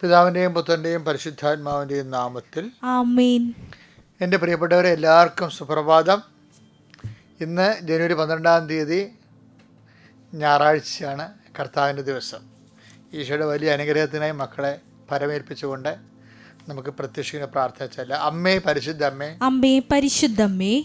പിതാവിന്റെയും പുത്രന്റെയും പരിശുദ്ധാത്മാവിന്റെയും നാമത്തിൽ ആമേൻ. എന്റെ പ്രിയപ്പെട്ടവരെ എല്ലാവർക്കും സുപ്രഭാതം. ഇന്ന് ജനുവരി പന്ത്രണ്ടാം തീയതി ഞായറാഴ്ചയാണ് കർത്താവിന്റെ ദിവസം. ഈശോയുടെ വലിയ അനുഗ്രഹത്തിനായി മക്കളെ പരമേൽപ്പിച്ചുകൊണ്ട് നമുക്ക് പ്രത്യക്ഷിക്കുന്ന അമ്മേ പരിശുദ്ധ അമ്മേ. അമ്മേ പരിശുദ്ധമ്മേ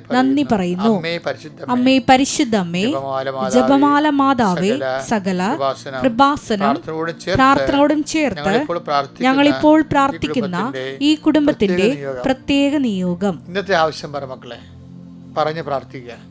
നന്ദി പറയുന്നു. അമ്മേ പരിശുദ്ധ അമ്മേ പരിശുദ്ധമ്മേ ജപമാല മാതാവേ. സകല കൃപാസനം. പ്രാർത്ഥനയോടും ചേർത്ത് ഞങ്ങളിപ്പോൾ പ്രാർത്ഥിക്കുന്ന ഈ കുടുംബത്തിന്റെ. പ്രത്യേക നിയോഗം. ഇന്നത്തെ ആവശ്യം പറ മക്കളെ. പറഞ്ഞ് പ്രാർത്ഥിക്കുക.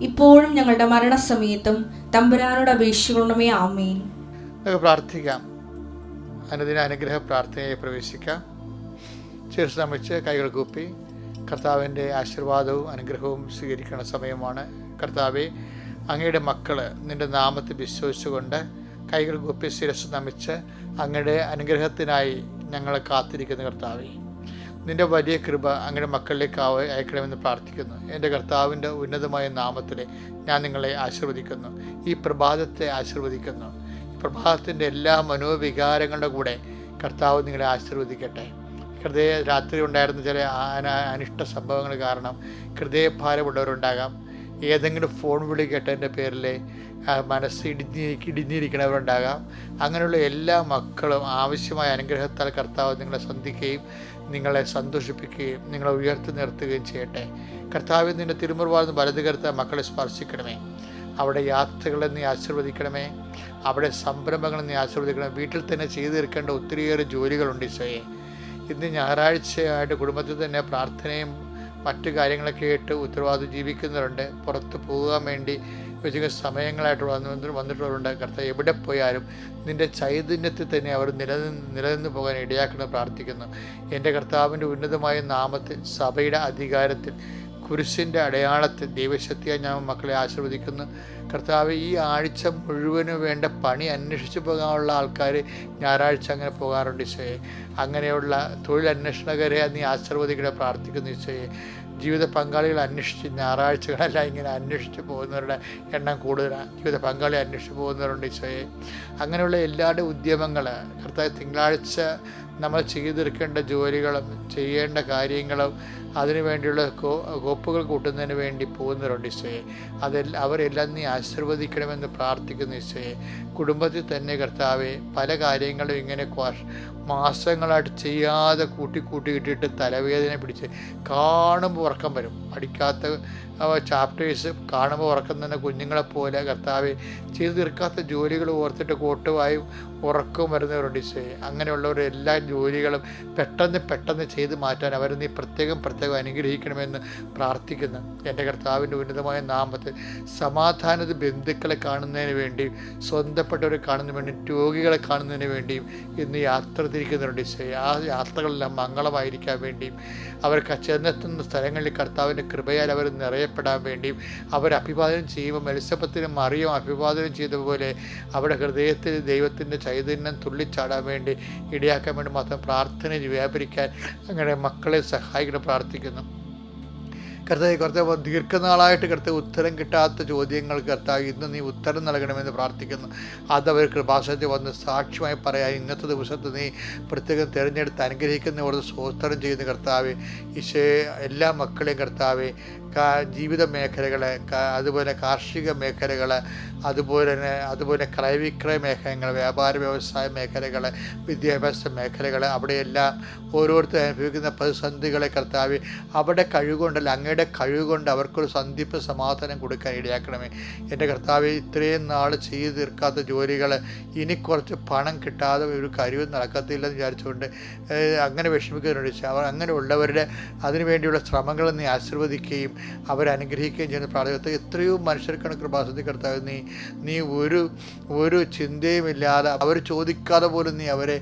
ഇപ്പോഴും ഞങ്ങളുടെ മരണസമയത്തും തമ്പുരാനോട് അപേക്ഷിക്കണമേ ആമേൻ. നമുക്ക് പ്രാർത്ഥിക്കാം. അനുദിന അനുഗ്രഹ പ്രാർത്ഥനയെ പ്രവേശിക്കാം. ശീർഷ നമിച്ച് കൈകൾ കൂപ്പി കർത്താവിന്റെ ആശീർവാദവും അനുഗ്രഹവും സ്വീകരിക്കുന്ന സമയമാണ്. കർത്താവെ അങ്ങയുടെ മക്കൾ നിന്റെ നാമത്തെ വിശ്വസിച്ചുകൊണ്ട് കൈകൾ കൂപ്പി ശിരസ് നമിച്ച് അങ്ങയുടെ അനുഗ്രഹത്തിനായി ഞങ്ങളെ കാത്തിരിക്കുന്ന കർത്താവെ. നിന്റെ വലിയ കൃപ അങ്ങയുടെ മക്കളിലേക്ക് അയക്കണമെന്ന് പ്രാർത്ഥിക്കുന്നു. എന്റെ കർത്താവിന്റെ ഉന്നതമായ നാമത്തിൽ ഞാൻ നിങ്ങളെ ആശീർവദിക്കുന്നു. ഈ പ്രഭാതത്തെ ആശീർവദിക്കുന്നു. പ്രഭാതത്തിന്റെ എല്ലാ മനോവികാരങ്ങളുടെ കൂടെ കർത്താവ് നിങ്ങളെ ആശീർവദിക്കട്ടെ. ഹൃദയ രാത്രി ഉണ്ടായിരുന്ന ചില അന- അനിഷ്ട സംഭവങ്ങൾ കാരണം ഹൃദയഭാരമുള്ളവരുണ്ടാകാം. ഏതെങ്കിലും ഫോൺ വിളി കേട്ടതിന്റെ പേരിൽ മനസ്സ് ഇടിഞ്ഞി ഇടിഞ്ഞിരിക്കുന്നവരുണ്ടാകാം അങ്ങനെയുള്ള എല്ലാ മക്കളും ആവശ്യമായ അനുഗ്രഹത്താൽ കർത്താവ് നിങ്ങളെ സന്ധിക്കുകയും നിങ്ങളെ സന്തോഷിപ്പിക്കുകയും നിങ്ങളെ ഉയർത്തി നിർത്തുകയും ചെയ്യട്ടെ. കർത്താവ് നിന്റെ തിരുമുറവാദം വലത് കരുത്ത മക്കളെ സ്പർശിക്കണമേ. അവിടെ യാത്രകളെ നീ ആശീർവദിക്കണമേ. അവിടെ സംരംഭങ്ങൾ നീ ആശീർവദിക്കണമേ. വീട്ടിൽ തന്നെ ചെയ്തു തീർക്കേണ്ട ഒത്തിരിയേറെ ജോലികളുണ്ട് ഈശോയെ. ഇന്ന് ഞായറാഴ്ചയായിട്ട് കുടുംബത്തിൽ തന്നെ പ്രാർത്ഥനയും മറ്റു കാര്യങ്ങളൊക്കെ ആയിട്ട് ഉത്തരവാദിത്വം ജീവിക്കുന്നവരുണ്ട്. പുറത്ത് പോകാൻ വേണ്ടി വെച്ചിരിക്കുന്ന സമയങ്ങളായിട്ട് വന്ന് വന്ന് വന്നിട്ടുള്ളവരുണ്ട്. കർത്താവ് എവിടെ പോയാലും നിന്റെ ചൈതന്യത്തിൽ തന്നെ അവർ നിലനിന്ന് നിലനിന്ന് പോകാൻ ഇടയാക്കണം പ്രാർത്ഥിക്കുന്നു. എന്റെ കർത്താവിന്റെ ഉന്നതമായ നാമത്തിൽ സഭയുടെ അധികാരത്തിൽ കുരിശിന്റെ അടയാളത്തിൽ ദൈവശക്തിയായി ഞാൻ മക്കളെ ആശീർവദിക്കുന്നു. കർത്താവ് ഈ ആഴ്ച മുഴുവനും വേണ്ട പണി അന്വേഷിച്ചു പോകാനുള്ള ആൾക്കാർ ഞായറാഴ്ച അങ്ങനെ പോകാറുണ്ട് ഈശോയെ. അങ്ങനെയുള്ള തൊഴിൽ അന്വേഷണകരെ നീ ആശീർവദിക്കണേ പ്രാർത്ഥിക്കുന്നു ഈശോയെ. ജീവിത പങ്കാളികൾ അന്വേഷിച്ച് ഞായറാഴ്ചകളെല്ലാം ഇങ്ങനെ അന്വേഷിച്ച് പോകുന്നവരുടെ എണ്ണം കൂടുതലാണ് ജീവിത പങ്കാളി അന്വേഷിച്ച് പോകുന്നവരുണ്ട് ഈശോയെ. അങ്ങനെയുള്ള എല്ലാവരുടെ ഉദ്യമങ്ങൾ കർത്താവ് തിങ്കളാഴ്ച നമ്മൾ ചെയ്തെടുക്കേണ്ട ജോലികളും ചെയ്യേണ്ട കാര്യങ്ങളും അതിനു വേണ്ടിയുള്ള കോ കോപ്പുകൾ കൂട്ടുന്നതിന് വേണ്ടി പോകുന്നവരുണ്ട് ഈശോയെ. അതെല്ലാം അവരെല്ലാം നീ ആശീർവദിക്കണമെന്ന് പ്രാർത്ഥിക്കുന്നു ഈശോയെ. കുടുംബത്തിൽ തന്നെ കർത്താവെ പല കാര്യങ്ങളും ഇങ്ങനെ മാസങ്ങളായിട്ട് ചെയ്യാതെ കൂട്ടി കൂട്ടി ഇട്ടിട്ട് തലവേദന പിടിച്ച് കാണുമ്പോൾ ഉറക്കം വരും. പഠിക്കാത്ത ചാപ്റ്റേഴ്സ് കാണുമ്പോൾ ഉറക്കം തന്നെ കുഞ്ഞുങ്ങളെപ്പോലെ കർത്താവെ ചെയ്തു തീർക്കാത്ത ജോലികൾ ഓർത്തിട്ട് കോട്ടുവായും ഉറക്കം വരുന്നവരുണ്ട് ഈശോയെ. അങ്ങനെയുള്ളവർ എല്ലാ ജോലികളും പെട്ടെന്ന് പെട്ടെന്ന് ചെയ്ത് മാറ്റാൻ അവർ നീ പ്രത്യേകം പ്രത്യേകം അനുഗ്രഹിക്കണമെന്ന് പ്രാർത്ഥിക്കുന്നു. എന്റെ കർത്താവിന്റെ ഉന്നതമായ നാമത്തിൽ സമാധാനത ബന്ധുക്കളെ കാണുന്നതിന് വേണ്ടിയും സ്വന്തപ്പെട്ടവരെ കാണുന്നതിന് വേണ്ടിയും രോഗികളെ കാണുന്നതിന് വേണ്ടിയും ഇന്ന് യാത്ര തിരിക്കുന്നുണ്ട്. ആ യാത്രകളെല്ലാം മംഗളമായിരിക്കാൻ വേണ്ടിയും അവർക്ക് ചെന്നെത്തുന്ന സ്ഥലങ്ങളിൽ കർത്താവിന്റെ കൃപയാൽ അവർ നിറയപ്പെടാൻ വേണ്ടിയും അവർ അഭിവാദനം ചെയ്യുമ്പോൾ മെൽസപ്പത്തിനും മറിയും അഭിവാദനം ചെയ്തതുപോലെ അവിടെ ഹൃദയത്തിൽ ദൈവത്തിന്റെ ചൈതന്യം തുള്ളിച്ചാടാൻ വേണ്ടി ഇടയാക്കാൻ വേണ്ടി മാത്രം പ്രാർത്ഥന വ്യാപരിക്കാൻ അങ്ങനെ മക്കളെ സഹായിക്കണം പ്രാർത്ഥിക്കുന്നു. കർത്താവ് കർത്താവ് ദീർഘനാളായിട്ട് കർത്താവ് ഉത്തരം കിട്ടാത്ത ചോദ്യങ്ങൾ കർത്താവ് ഇന്ന് നീ ഉത്തരം നൽകണമെന്ന് പ്രാർത്ഥിക്കുന്നു. അതവർ കൃപാസനത്തിൽ വന്ന് സാക്ഷ്യമായി പറയാൻ ഇന്നത്തെ ദിവസത്ത് നീ പ്രത്യേകം തിരഞ്ഞെടുത്ത് അനുഗ്രഹിക്കുന്ന ഓർത്ത് സ്വോത്രം ചെയ്യുന്ന കർത്താവ്. ഈശോയെ എല്ലാ മക്കളെയും കർത്താവ് ജീവിത മേഖലകൾ അതുപോലെ കാർഷിക മേഖലകൾ അതുപോലെ തന്നെ അതുപോലെ ക്രയവിക്രയ മേഖലകൾ വ്യാപാര വ്യവസായ മേഖലകൾ വിദ്യാഭ്യാസ മേഖലകൾ അവിടെയെല്ലാം ഓരോരുത്തർ അനുഭവിക്കുന്ന പ്രതിസന്ധികളെ കർത്താവ് അവിടെ കഴിവുകൊണ്ടല്ല അങ്ങയുടെ കഴിവുകൊണ്ട് അവർക്കൊരു സന്ധിപ്പ് സമാധാനം കൊടുക്കാൻ ഇടയാക്കണമേ. എന്റെ കർത്താവ് ഇത്രയും നാൾ ചെയ്തു തീർക്കാത്ത ജോലികൾ ഇനി കുറച്ച് പണം കിട്ടാതെ ഒരു കഴിവ് നടക്കത്തില്ലെന്ന് വിചാരിച്ചുകൊണ്ട് അങ്ങനെ വിഷമിക്കുന്നതിനോട് അവർ അങ്ങനെയുള്ളവരുടെ അതിനുവേണ്ടിയുള്ള ശ്രമങ്ങൾ നീ ആശീർവദിക്കുകയും അവരെ അനുഗ്രഹിക്കുകയും ചെയ്യുന്ന പ്രാർത്ഥന എത്രയോ മനുഷ്യർക്കാണ് കൃപാസത്തി കർത്താവ് നീ നീ ഒരു ഒരു ചിന്തയുമില്ലാതെ അവർ ചോദിക്കാതെ പോലും നീ അവരെ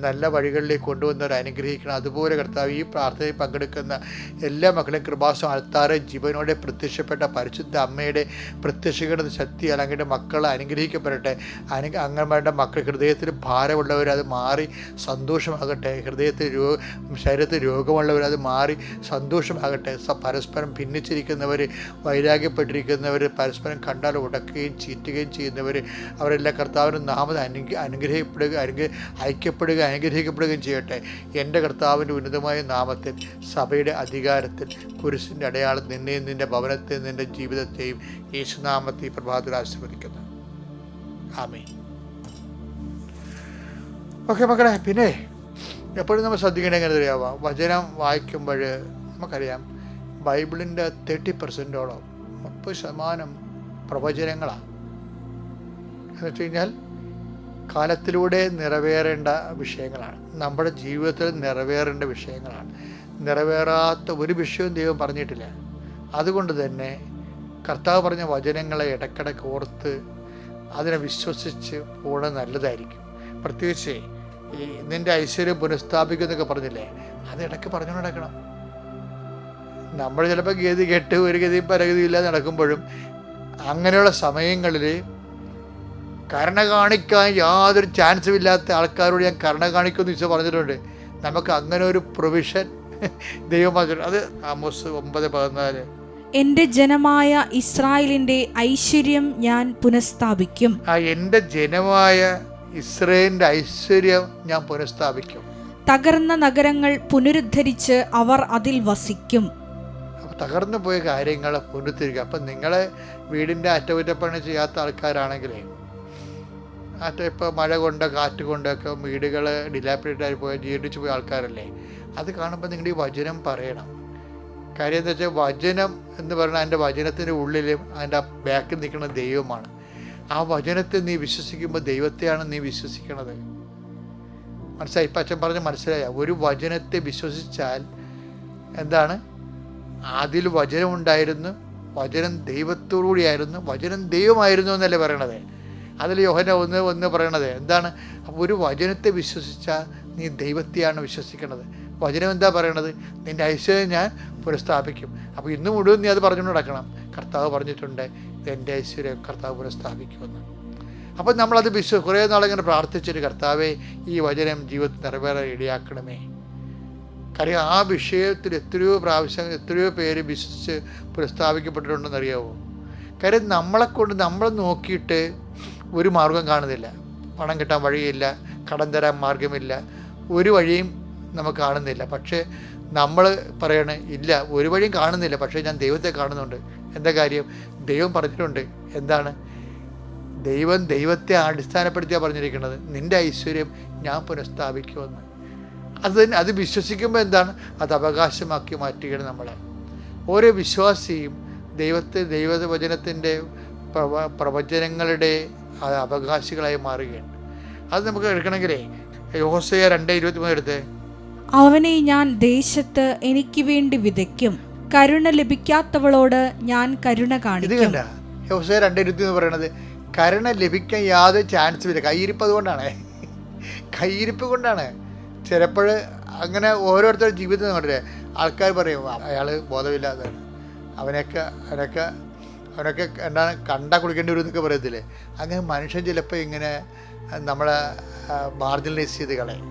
നല്ല വഴികളിലേക്ക് കൊണ്ടുവന്നവരെ അനുഗ്രഹിക്കണം. അതുപോലെ കർത്താവ് ഈ പ്രാർത്ഥനയിൽ പങ്കെടുക്കുന്ന എല്ലാ മക്കളെയും കൃപാസം അൾത്താറെ ജീവനോടെ പ്രത്യക്ഷപ്പെട്ട പരിശുദ്ധ അമ്മയുടെ പ്രത്യക്ഷീകരണ ശക്തി അല്ലെങ്കിൽ മക്കൾ അനുഗ്രഹിക്കപ്പെടട്ടെ. അനു അങ്ങന്മാരുടെ മക്കൾ ഹൃദയത്തിൽ ഭാരമുള്ളവർ അത് മാറി സന്തോഷമാകട്ടെ. ഹൃദയത്തിൽ രോ ശരീരത്തിൽ രോഗമുള്ളവർ അത് മാറി സന്തോഷമാകട്ടെ. സ പരസ്പരം ഭിന്നിച്ചിരിക്കുന്നവർ വൈരാഗ്യപ്പെട്ടിരിക്കുന്നവർ പരസ്പരം കണ്ടാൽ ഉടക്കുകയും ചീറ്റുകയും ചെയ്യുന്നവർ അവരെല്ലാം കർത്താവിന് നാമത അനുഗ്രഹ അനുഗ്രഹിക്കപ്പെടുക അനുഗ്രഹ ഐക്യപ്പെടുക അനുഗ്രഹിക്കപ്പെടുകയും ചെയ്യട്ടെ. എന്റെ കർത്താവിന്റെ ഉന്നതമായ നാമത്തിൽ സഭയുടെ അധികാരത്തിൽ കുരിശിന്റെ അടയാളം നിന്നെയും നിന്റെ ഭവനത്തെയും നിന്റെ ജീവിതത്തെയും യേശുനാമത്തെ പ്രഭാതത്തിൽ ആശീർവദിക്കുന്നു. ആമേ ഓക്കെ മക്കളെ പിന്നെ എപ്പോഴും നമ്മൾ ശ്രദ്ധിക്കേണ്ടത് എങ്ങനെ വചനം വായിക്കുമ്പോൾ നമുക്കറിയാം ബൈബിളിന്റെ തേർട്ടി പെർസെന്റോളം മുപ്പത് ശതമാനം പ്രവചനങ്ങളാണ്. എന്ന് വെച്ച് കഴിഞ്ഞാൽ കാലത്തിലൂടെ നിറവേറേണ്ട വിഷയങ്ങളാണ്. നമ്മുടെ ജീവിതത്തിൽ നിറവേറേണ്ട വിഷയങ്ങളാണ്. നിറവേറാത്ത ഒരു വിഷയവും ദൈവം പറഞ്ഞിട്ടില്ല. അതുകൊണ്ട് തന്നെ കർത്താവ് പറഞ്ഞ വചനങ്ങളെ ഇടയ്ക്കിടയ്ക്ക് ഓർത്ത് അതിനെ വിശ്വസിച്ച് പോകണത് നല്ലതായിരിക്കും. പ്രത്യേകിച്ച് ഈ നിന്റെ ഐശ്വര്യം പുനഃസ്ഥാപിക്കുന്നൊക്കെ പറഞ്ഞില്ലേ? അത് ഇടയ്ക്ക് പറഞ്ഞു നടക്കണം നമ്മൾ ചിലപ്പോൾ ഗതി കെട്ട് ഒരു ഗതിയും പരഗതിയും ഇല്ലാതെ നടക്കുമ്പോഴും അങ്ങനെയുള്ള സമയങ്ങളിൽ കരുണ കാണിക്കാൻ യാതൊരു ചാൻസും ഇല്ലാത്ത ആൾക്കാരോട് ഞാൻ കരുണ കാണിക്കുമെന്ന് ഈശോ പറഞ്ഞിട്ടുണ്ട്. നമുക്ക് അങ്ങനെ ഒരു പ്രൊവിഷൻ ദൈവം പറഞ്ഞിട്ടുണ്ട് അത് ആമോസ് ഒമ്പത് പതിനാല്. എന്റെ ജനമായ ഇസ്രായേലിന്റെ ഐശ്വര്യം ഞാൻ പുനഃസ്ഥാപിക്കും. ആ എന്റെ ജനമായ ഇസ്രയേലിന്റെ ഐശ്വര്യം ഞാൻ പുനഃസ്ഥാപിക്കും. തകർന്ന നഗരങ്ങൾ പുനരുദ്ധരിച്ച് അവർ അതിൽ വസിക്കും. തകർന്നു പോയ കാര്യങ്ങൾ പുനരുദ്ധരിക്കുക അപ്പം നിങ്ങളെ വീടിന്റെ അറ്റകുറ്റപ്പണി ചെയ്യാത്ത ആൾക്കാരാണെങ്കിൽ അറ്റ ഇപ്പോൾ മഴ കൊണ്ട് കാറ്റ് കൊണ്ടൊക്കെ വീടുകൾ ഡിലാപ്പിഡേറ്റ് ആയി പോയ ജീർണിച്ച് പോയ ആൾക്കാരല്ലേ അത് കാണുമ്പോൾ നിങ്ങൾ ഈ വചനം പറയണം. കാര്യം എന്താ വെച്ചാൽ വചനം എന്ന് പറഞ്ഞാൽ അതിന്റെ വചനത്തിന്റെ ഉള്ളിലും അതിന്റെ ബാക്കിൽ നിൽക്കുന്ന ദൈവമാണ്. ആ വചനത്തെ നീ വിശ്വസിക്കുമ്പോൾ ദൈവത്തെയാണ് നീ വിശ്വസിക്കണത്. മനസ്സിലായി? ഇപ്പം അച്ഛൻ പറഞ്ഞ് മനസ്സിലായ? ഒരു വചനത്തെ വിശ്വസിച്ചാൽ എന്താണ്? അതിൽ വചനമുണ്ടായിരുന്നു വചനം ദൈവത്തോടുകൂടിയായിരുന്നു വചനം ദൈവമായിരുന്നു എന്നല്ലേ പറയണത്? അതിൽ യോഹന ഒന്ന് ഒന്ന് പറയണത് എന്താണ്? അപ്പോൾ ഒരു വചനത്തെ വിശ്വസിച്ചാൽ നീ ദൈവത്തെയാണ് വിശ്വസിക്കണത്. വചനം എന്താ പറയണത്? നിന്റെ ഐശ്വര്യം ഞാൻ പുനഃസ്ഥാപിക്കും. അപ്പോൾ ഇന്ന് മുഴുവൻ നീ അത് പറഞ്ഞുകൊണ്ട് നടക്കണം. കർത്താവ് പറഞ്ഞിട്ടുണ്ട് എന്റെ ഐശ്വര്യം കർത്താവ് പുനഃസ്ഥാപിക്കുമെന്ന്. അപ്പം നമ്മളത് വിശ്വ കുറേ നാളിങ്ങനെ പ്രാർത്ഥിച്ചിട്ട് കർത്താവേ ഈ വചനം ജീവിതത്തിൽ നിറവേറാൻ ഇടയാക്കണമേ കാര്യം ആ വിഷയത്തിൽ എത്രയോ പ്രാവശ്യം എത്രയോ പേര് വിശ്വസിച്ച് പ്രസ്താവിക്കപ്പെട്ടിട്ടുണ്ടെന്ന് അറിയാവോ കാര്യം നമ്മളെ കൊണ്ട് നമ്മൾ നോക്കിയിട്ട് ഒരു മാർഗം കാണുന്നില്ല. പണം കിട്ടാൻ വഴിയില്ല കടം തരാൻ മാർഗമില്ല ഒരു വഴിയും നമുക്ക് കാണുന്നില്ല. പക്ഷേ നമ്മൾ പറയണേ ഇല്ല ഒരു വഴിയും കാണുന്നില്ല. പക്ഷേ ഞാൻ ദൈവത്തെ കാണുന്നുണ്ട്. എന്താ കാര്യം? ദൈവം പറഞ്ഞിട്ടുണ്ട്. എന്താണ്? ദൈവം ദൈവത്തെ അടിസ്ഥാനപ്പെടുത്തിയാണ് പറഞ്ഞിരിക്കുന്നത്. നിന്റെ ഐശ്വര്യം ഞാൻ പുനഃസ്ഥാപിക്കുമെന്ന്. അത് തന്നെ അത് വിശ്വസിക്കുമ്പോൾ എന്താണ്? അത് അവകാശമാക്കി മാറ്റുകയാണ് നമ്മളെ. ഓരോ വിശ്വാസിയും ദൈവത്തെ ദൈവവചനത്തിന്റെ പ്രവ പ്രവചനങ്ങളുടെ അവകാശികളായി മാറുകയാണ്. അത് നമുക്ക് എടുക്കണമെങ്കിലേ യോസയ രണ്ട് ഇരുപത്തി മൂന്ന് എടുത്ത്. അവനെ ഞാൻ ദേശത്ത് എനിക്ക് വേണ്ടി വിതയ്ക്കും. കരുണ ലഭിക്കാത്തവളോട് ഞാൻ കരുണ ഇത് കാണിക്കും. കണ്ട? യോസയ രണ്ട് ഇരുപത്തി എന്ന് പറയുന്നത് കരുണ ലഭിക്കാൻ യാതൊരു ചാൻസ് ഇല്ല. കയ്യിരിപ്പ് അതുകൊണ്ടാണ്. കയ്യിരിപ്പ് കൊണ്ടാണ്. ചിലപ്പോൾ അങ്ങനെ ഓരോരുത്തരുടെ ജീവിതം കണ്ടില്ലേ? ആൾക്കാർ പറയും അയാൾ ബോധമില്ലാത്തതാണ് അവനൊക്കെ അവനൊക്കെ അവനൊക്കെ എന്താണ് കണ്ട കുളിക്കേണ്ടി വരും എന്നൊക്കെ പറയത്തില്ലേ? അങ്ങനെ മനുഷ്യൻ ചിലപ്പോൾ ഇങ്ങനെ നമ്മളെ മാർജിനലൈസ് ചെയ്ത് കളയും.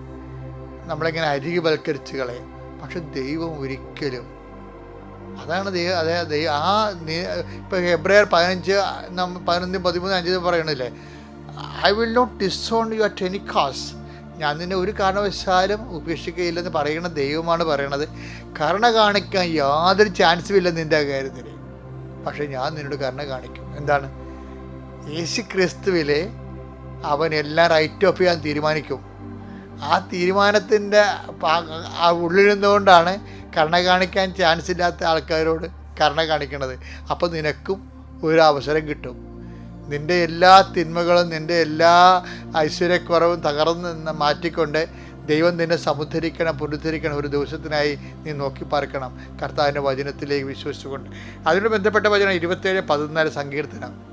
നമ്മളിങ്ങനെ അരികി വൽക്കരിച്ച് കളയും. പക്ഷെ ദൈവം ഒരിക്കലും അതാണ് ദൈവം അതെ ദൈവം ആ ഇപ്പോൾ ഫെബ്രുവരി പതിനഞ്ച് പതിനൊന്ന് പതിമൂന്ന് അഞ്ച് പറയണില്ലേ? I will not disown you at any cost ഞാൻ നിന്നെ ഒരു കാരണവശാലും ഉപേക്ഷിക്കുകയില്ലെന്ന് പറയുന്ന ദൈവമാണ് പറയണത്. കരുണ കാണിക്കാൻ യാതൊരു ചാൻസും ഇല്ല നിന്റെ കാര്യത്തിൽ പക്ഷേ ഞാൻ നിന്നോട് കരുണ കാണിക്കും. എന്താണ്? യേശു ക്രിസ്തുവിലെ അവൻ എല്ലാം റൈറ്റ് ഓഫ് ചെയ്യാൻ തീരുമാനിക്കും. ആ തീരുമാനത്തിന്റെ ആ ഉള്ളിൽ നിന്നുകൊണ്ടാണ് കരുണ കാണിക്കാൻ ചാൻസ് ഇല്ലാത്ത ആൾക്കാരോട് കരുണ കാണിക്കണത്. അപ്പോൾ നിനക്കും ഒരു അവസരം കിട്ടും. നിന്റെ എല്ലാ തിന്മകളും നിന്റെ എല്ലാ ഐശ്വര്യക്കുറവും തകർന്നു നിന്ന് മാറ്റിക്കൊണ്ട് ദൈവം നിന്നെ സമുദ്ധരിക്കണം പുനരുദ്ധരിക്കണം ഒരു ദിവസത്തിനായി നീ നോക്കി പാർക്കണം. കർത്താവിന്റെ വചനത്തിലേക്ക് വിശ്വസിച്ചുകൊണ്ട്. അതിനോട് ബന്ധപ്പെട്ട വചനം ഇരുപത്തേഴ് പതിനാല് സങ്കീർത്തനം.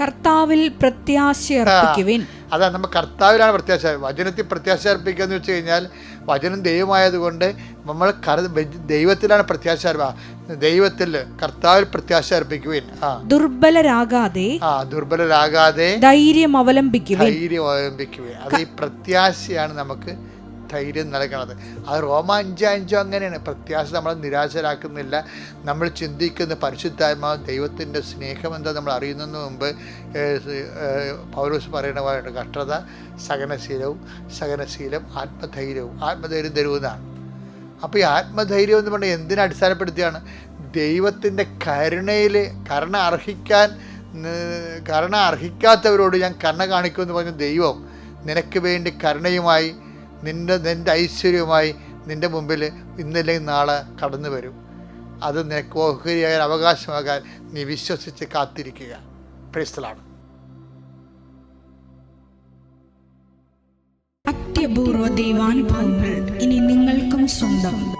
കർത്താവിൽ പ്രത്യാശയർപ്പിക്കുവിൻ. അതാ നമ്മൾ കർത്താവിലാണ് പ്രത്യാശ. വചനത്തിൽ പ്രത്യാശ അർപ്പിക്കുക എന്ന് വെച്ച് കഴിഞ്ഞാൽ വചനം ദൈവമായതുകൊണ്ട് നമ്മൾ കര ദൈവത്തിലാണ് പ്രത്യാശ ദൈവത്തിൽ കർത്താവിൽ പ്രത്യാശ അർപ്പിക്കുവിൻ ആ. ദുർബലരാകാതെ ആ ദുർബലരാകാതെ ധൈര്യം അവലംബിക്കുവിൻ ധൈര്യം അവലംബിക്കുകയും. അത് ഈ പ്രത്യാശയാണ് നമുക്ക് ധൈര്യം നൽകണത്. അത് റോമ അഞ്ചോ അഞ്ചോ അങ്ങനെയാണ്. പ്രത്യാശ നമ്മളെ നിരാശരാക്കുന്നില്ല. നമ്മൾ ചിന്തിക്കുന്ന പരിശുദ്ധാത്മാവ് ദൈവത്തിന്റെ സ്നേഹം എന്താ നമ്മൾ അറിയുന്നതിന് മുമ്പ് പൗലോസ് പറയുന്ന പോലെ കഷ്ടത സഹനശീലവും സഹനശീലം ആത്മധൈര്യവും. ആത്മധൈര്യം തരുന്നതാണ് അപ്പോൾ ഈ ആത്മധൈര്യം എന്ന് പറഞ്ഞാൽ എന്തിനെ അടിസ്ഥാനപ്പെടുത്തിയാണ്? ദൈവത്തിന്റെ കരുണയിൽ കരുണ അർഹിക്കാൻ കരുണ അർഹിക്കാത്തവരോട് ഞാൻ കരുണ കാണിക്കുമെന്ന് പറഞ്ഞ ദൈവം നിനക്ക് വേണ്ടി കരുണയുമായി നിന്റെ നിന്റെ ഐശ്വര്യവുമായി നിന്റെ മുമ്പിൽ ഇന്നല്ലെങ്കിൽ നാളെ കടന്നു വരും. അത് നിനക്ക് ഓഹരിയാകാൻ അവകാശമാകാൻ നീ വിശ്വസിച്ച് കാത്തിരിക്കുക. പ്രേസ്തലാണ്. അത്യപൂർവ ദൈവാനുഭവങ്ങൾ ഇനി നിങ്ങൾക്കും സ്വന്തം.